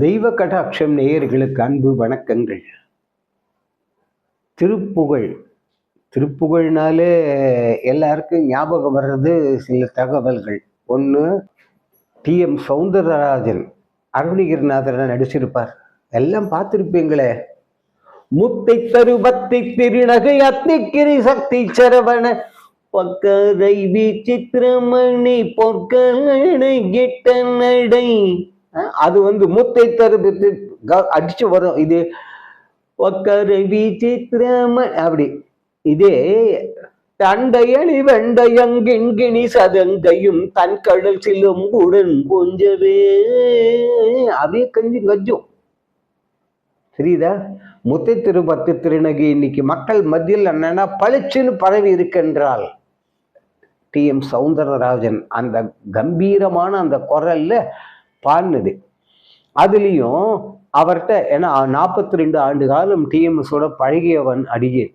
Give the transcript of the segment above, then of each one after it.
தெய்வ கடாட்சம் நேயர்களுக்கு அன்பு வணக்கங்கள். திருப்புகழ். திருப்புகழ்னாலே எல்லாருக்கும் ஞாபகம் வர்றது சில தகவல்கள். ஒன்று டிஎம் சௌந்தரராஜன் அருணகிரிநாதர் நடிச்சிருப்பார். எல்லாம் பார்த்துருப்பீங்களே. முத்தை தருபத்தை திருநகை அத்திக்கிரி சக்தி சரவண பக்கரை விசித்திரமணி பொற்கனை கிட்ட நடை. அது வந்து மூத்தை தருபத்து க- அடிச்சு வரும். இது ஒக்கரை விசித்திரம அப்படி. இதே தண்டையணி வெண்டையங்கிண்கிணி சதங்கையும் தன் கடல் சிலம்புடன் கொஞ்சவே. அப்படியே கஞ்சி கஞ்சும். சரிதா முத்தை திருப்பத்து திருநகி இன்னைக்கு மக்கள் மத்தியில் என்னன்னா பளிச்சுன்னு பரவி இருக்கின்றால் டி எம் சௌந்தரராஜன் அந்த கம்பீரமான அந்த குரல்ல பாடினது. அதுலேயும் அவர்கிட்ட ஏன்னா நாற்பத்தி ரெண்டு ஆண்டு காலம் டிஎம்எஸோட பழகியவன் அடியே.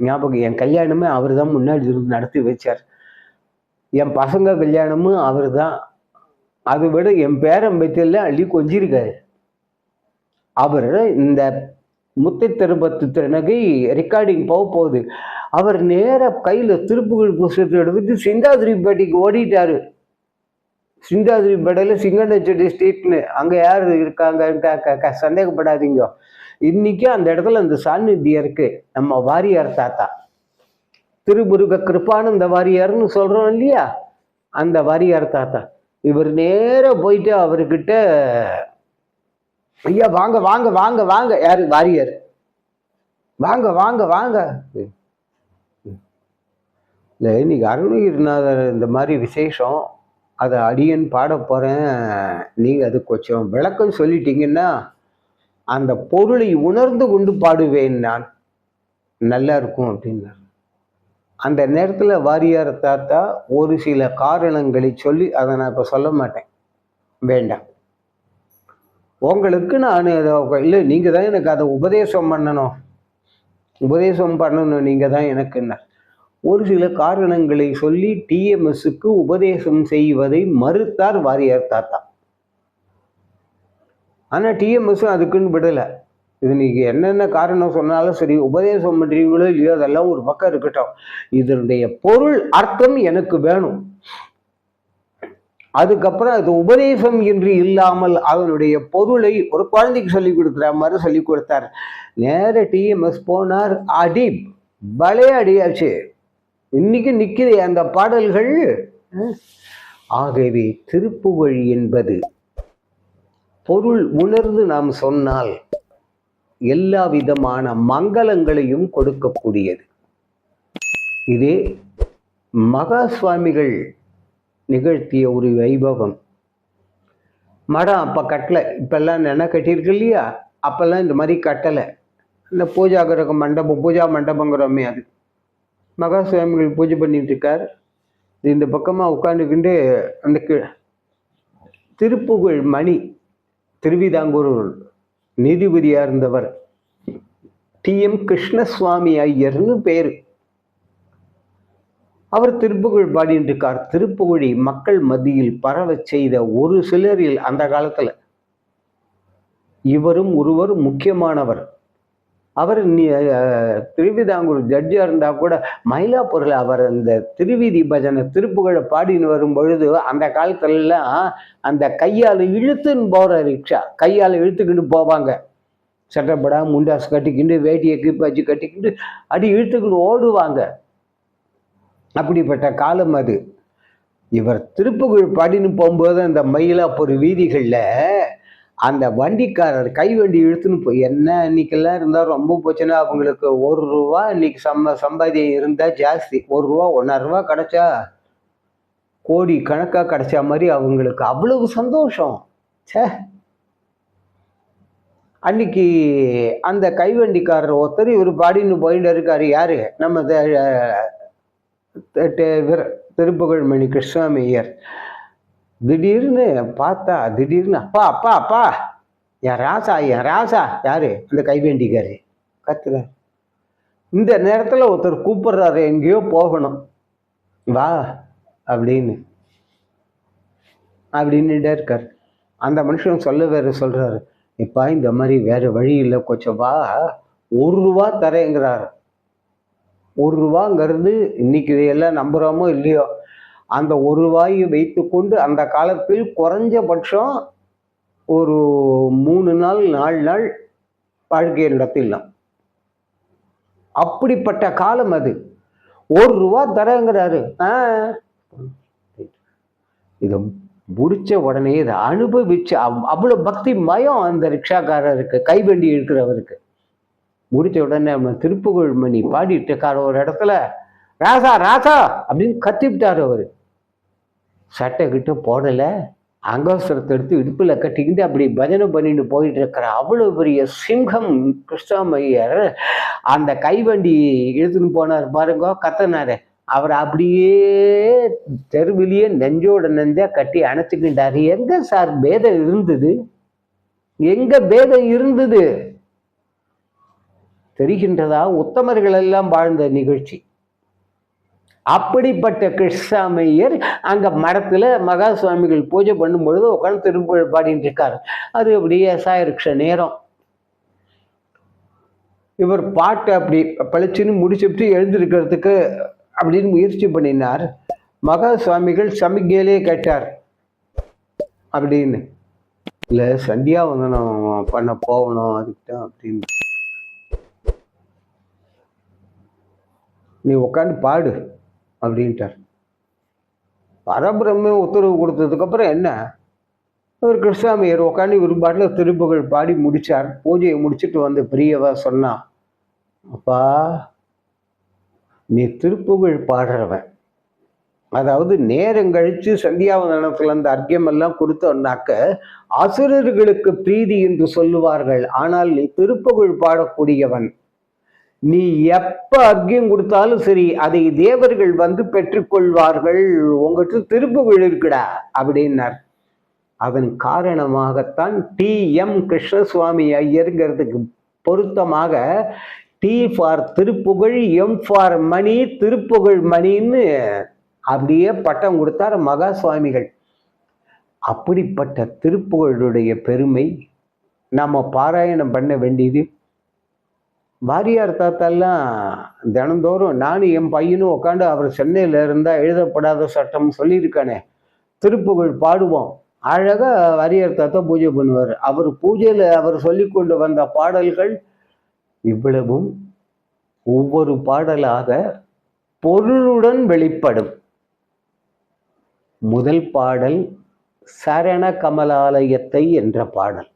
ஞாபகம் என் கல்யாணமே அவர் தான் முன்னாடி இருந்து நடத்தி வச்சார். என் பசங்க கல்யாணமும் அவர் தான் அதை விட என் பேரன் பத்தியெல்லாம் அள்ளி கொஞ்சிருக்காரு. அவர் இந்த முத்தை திருப்பத்து திறனகை ரெக்கார்டிங் போக போகுது. அவர் நேரா கையில திருப்புகள் புஸ்தகத்தை எடுத்துட்டு சிந்தாதிரிப்பேட்டைக்கு ஓடிட்டாரு. சிந்தாதிரி படையில் சிங்கநச்சடி ஸ்ட்ரீட்னு அங்கே யார் இருக்காங்க? க- க- சந்தேகப்படாதீங்க. இன்னைக்கு அந்த இடத்துல அந்த சாநித்தியம் இருக்கு. நம்ம வாரியார் தாத்தா. திருமுருக கிருப்பானந்த வாரியார்னு சொல்கிறோம் இல்லையா? அந்த வாரியார் தாத்தா. இவர் நேராக போயிட்டு அவர்கிட்ட ஐயா வாங்க வாங்க வாங்க வாங்க. யார்? வாரியார். வாங்க வாங்க வாங்க. இல்லை இன்னைக்கு அருணகிரிநாதர் இந்த மாதிரி விசேஷம் அதை அடியன் பாட போகிறேன் நீங்கள் அது கொஞ்சம் விளக்கம் சொல்லிட்டீங்கன்னா அந்த பொருளை உணர்ந்து கொண்டு பாடுவேன் நான். நல்லா இருக்கும் அப்படின்னார். அந்த நேரத்தில் வாரியார் தாத்தா ஒரு சில காரணங்களை சொல்லி அதை நான் இப்போ சொல்ல மாட்டேன். வேண்டாம். உங்களுக்கு நான் இல்லை நீங்கள் தான் எனக்கு அதை உபதேசம் பண்ணணும். உபதேசம் பண்ணணும் நீங்கள் தான் எனக்குன்னா ஒரு சில காரணங்களை சொல்லி டிஎம்எஸ்க்கு உபதேசம் செய்வதை மறுத்தார் வாரியார் தாத்தா. ஆனால் டிஎம்எஸ் அதுக்குன்னு விடலை. இது நீங்கள் என்னென்ன காரணம் சொன்னாலும் சரி உபதேசம் பண்ணுறீங்களோ இல்லையோ அதெல்லாம் ஒரு பக்கம் இருக்கட்டும். இதனுடைய பொருள் அர்த்தம் எனக்கு வேணும். அதுக்கப்புறம் அது உபதேசம் என்று இல்லாமல் அதனுடைய பொருளை ஒரு குழந்தைக்கு சொல்லி கொடுக்குற மாதிரி சொல்லி கொடுத்தார். நேர டிஎம்எஸ் போனார் அடி பலே அடியாச்சு. இன்னைக்கு நிற்குது அந்த பாடல்கள். ஆகவே திருப்புகழ் என்பது பொருள் உணர்ந்து நாம் சொன்னால் எல்லா விதமான மங்களங்களையும் கொடுக்கக்கூடியது. இதே மகா சுவாமிகள் நிகழ்த்திய ஒரு வைபவம். மடம் அப்போ கட்டலை. இப்பெல்லாம் என்ன கட்டியிருக்கு இல்லையா? அப்பெல்லாம் இந்த மாதிரி கட்டலை. இந்த பூஜா கிரக மண்டபம் பூஜா மண்டபங்கிறோமே அது. மகா சுவாமிகள் பூஜை பண்ணிட்டு இருக்கார் இந்த பக்கமாக உட்காந்துக்கிண்டு அந்த திருப்புகழ் மணி திருவிதாங்கூர் நீதிபதியாக இருந்தவர். டி. எம். கிருஷ்ணசுவாமி ஐயர்னு பேர். அவர் திருப்புகழ் பாடிட்டு இருக்கார் திருப்புகழை மக்கள் மத்தியில் பரவச் செய்த ஒரு சிலரில் அந்த காலத்துல இவரும் ஒருவர் முக்கியமானவர். அவர் திருவிதாங்கூர் ஜட்ஜாக இருந்தால் கூட மயிலாப்பூரில் அவர் அந்த திருவீதி பஜனை திருப்புகழை பாடின்னு வரும் பொழுது அந்த காலத்துலலாம் அந்த கையால் இழுத்துன்னு போகிற ரிக்ஷா. கையால் இழுத்துக்கிட்டு போவாங்க. சட்டப்படா முண்டாஸ் கட்டிக்கிண்டு வேட்டியை கிப்பாச்சு கட்டிக்கிட்டு அடி இழுத்துக்கிட்டு ஓடுவாங்க. அப்படிப்பட்ட காலம் அது. இவர் திருப்புகழ் பாடின்னு போகும்போது அந்த மயிலாப்பூர் வீதிகளில் அந்த வண்டிக்காரர் கை வண்டி இழுத்துன்னு போய் என்ன இன்னைக்கெல்லாம் இருந்தால் ரொம்ப போச்சுன்னா அவங்களுக்கு ஒரு ரூபா இன்னைக்கு சம்ப சம்பாதியம் இருந்தால் ஜாஸ்தி. ஒரு ரூபா ஒன்றரை ரூபா கிடைச்சா கோடி கணக்காக கிடைச்ச மாதிரி அவங்களுக்கு அவ்வளவு சந்தோஷம். சே அன்னைக்கு அந்த கைவண்டிக்காரர் ஒருத்தர் இவர் பாடின்னு போயிட்டு இருக்காரு யாரு? நம்ம த- திருப்புகழ்மணி கிருஷ்ணாமி ஐயர். திடீர்னு பார்த்தா திடீர்னு அப்பா அப்பா அப்பா என் ராசா என் ராசா யாரு? அந்த கைவேண்டிக்காரு. கத்துற இந்த நேரத்தில் ஒருத்தர் கூப்பிடுறாரு எங்கேயோ போகணும். வா அப்படின்னு. அப்படின்னுட்டே இருக்கார். அந்த மனுஷன் சொல்ல வேறு சொல்கிறாரு இப்போ இந்த மாதிரி வேறு வழி இல்லை கொஞ்சம் வா ஒரு ரூபா தரேங்கிறாரு. ஒரு ரூபாங்கிறது இன்னைக்கு இதையெல்லாம் நம்புகிறோமோ இல்லையோ? அந்த ஒரு ரூபாயை வைத்துக்கொண்டு அந்த காலத்தில் குறைஞ்சபட்சம் ஒரு மூணு நாள் நாலு நாள் வாழ்க்கையை நடத்திடலாம். அப்படிப்பட்ட காலம் அது. ஒரு ரூபா தரங்கிறாரு. ஆ. இதை முடிச்ச உடனே இதை அனுபவிச்சு அவ்வளோ பக்தி மயம் அந்த ரிக்ஷாக்காரருக்கு கைவண்டி இருக்கிறவருக்கு. முடிச்ச உடனே நம்ம திருப்புகழ் மணி பாடிட்டு இருக்கார் ஒரு இடத்துல. ராசா ராசா அப்படின்னு கத்திவிட்டார் அவர். சட்டை கிட்ட போடலை அங்கோசரத்தை எடுத்து இடுப்பில் கட்டிக்கிட்டு அப்படி பஜனை பண்ணிட்டு போயிட்டு இருக்கிற அவ்வளோ பெரிய சிங்கம் கிருஷ்ணமையர் அந்த கைவண்டி இழுத்துன்னு போனார் பாருங்க கத்தனாரு. அவர் அப்படியே தெருவிலேயே நெஞ்சோட நெஞ்சா கட்டி அணைச்சிக்கிட்டார் எங்க சார் பேதம் இருந்தது? எங்க பேதம் இருந்தது? தெரிகின்றதா? உத்தமர்கள் எல்லாம் வாழ்ந்த நிகழ்ச்சி. அப்படிப்பட்ட கிருஷ்ணாமையர் அங்கே மரத்தில் மகா சுவாமிகள் பூஜை பண்ணும் பொழுது உட்காந்து திருப்புகழ் பாடிட்டு இருக்காரு. அது அப்படியே சாயிருக்ஷ நேரம். இவர் பாட்டை அப்படி பளிச்சுன்னு முடிச்சுட்டு எழுந்திருக்கிறதுக்கு அப்படின்னு முயற்சி பண்ணினார். மகா சுவாமிகள் சமிக்கையிலே கேட்டார். அப்படின்னு. இல்லை சந்தியாக வந்து நான் பண்ண போகணும் அதுக்கிட்ட அப்படின்னு. நீ உட்காந்து பாடு. அப்படின்ட்டார். பரபிரம்மே உத்தரவு கொடுத்ததுக்கப்புறம் என்ன? அவர் கிருஷ்ணாமியர் உட்காந்து ஒரு பாட்டில் திருப்புகழ் பாடி முடித்தார் பூஜையை முடிச்சுட்டு வந்து பிரியவா சொன்னா அப்பா நீ திருப்புகழ் பாடுறவன். அதாவது நேரம் கழித்து சந்தியாவதனத்தில் அந்த அர்க்கியமெல்லாம் கொடுத்தோன்னாக்க கொடுத்தோம்னாக்க அசுரர்களுக்கு பிரீதி என்று சொல்லுவார்கள். ஆனால் நீ திருப்புகழ் பாடக்கூடியவன். நீ எப்ப அக்கியம் கொடுத்தாலும் சரி அதை தேவர்கள் வந்து பெற்றுக்கொள்வார்கள். உங்ககிட்ட திருப்புகழ் இருக்குடா அப்படின்னார். அதன் காரணமாகத்தான் டி எம் கிருஷ்ணசுவாமி ஐயருங்கிறதுக்கு பொருத்தமாக T for Thiruppugazh M for Mani Thiruppugazh மணின்னு அப்படியே பட்டம் கொடுத்தார் மகா சுவாமிகள் அப்படிப்பட்ட திருப்புகழுடைய பெருமை நம்ம பாராயணம் பண்ண வேண்டியது வாரியார் தாத்தாலாம் தினந்தோறும் நானும் என் பையனும் உட்காந்து அவர் சென்னையில் இருந்தால் எழுதப்படாத சட்டம் சொல்லியிருக்கானே. திருப்புகழ் பாடுவோம். அழகாக வாரியார் தாத்தா பூஜை பண்ணுவார். அவர் பூஜையில் அவர் சொல்லி கொண்டு வந்த பாடல்கள் இவ்வளவும் ஒவ்வொரு பாடலாக பொருளுடன் வெளிப்படும். முதல் பாடல் சரண கமலாலயத்தை என்ற பாடல்.